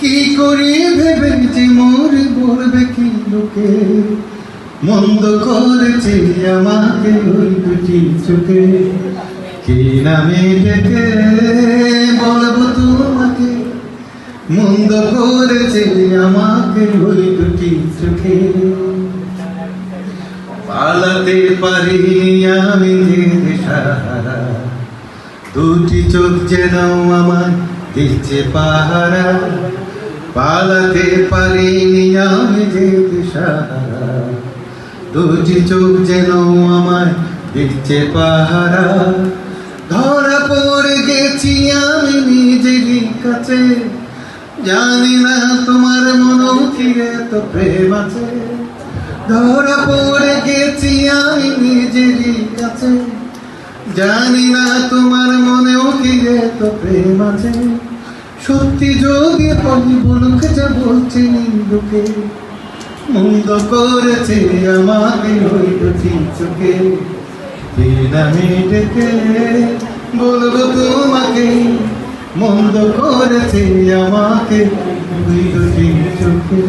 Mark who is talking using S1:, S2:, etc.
S1: কি করি ভেবেছি মোর বলবে কি লোকে? মন্দ করেছে আমাকে ওই দুটি চোখে। কি নামে ডেকে বলব তোমাকে? মন্দ করেছে আমাকে ওই দুটি চোখে। পালাতে পারিনি আমি যে দুটি চোখ যেন আমার দিচ্ছে পাহারা, পালাতে পারিনি আমি যে সাহারা চোখ যেন আমার দিচ্ছে পাহারা। ধরা পড়ে গেছি আমি নিজেরই কাছে। জানি না তোমার মন ফিরে তো প্রেম আছে। ধরা পড়ে গেছি আমি নিজেরই কাছে। জানি না তোমার মনেও তো প্রেম আছে। সত্যি যদি পলি বলুক যা বলছি লোকে মন্দ করেছে আমাকে ওই দুটি চোখে। আমি ডেকে বলব তোমাকে মন্দ করেছে আমাকে ওই দুটি চোখে।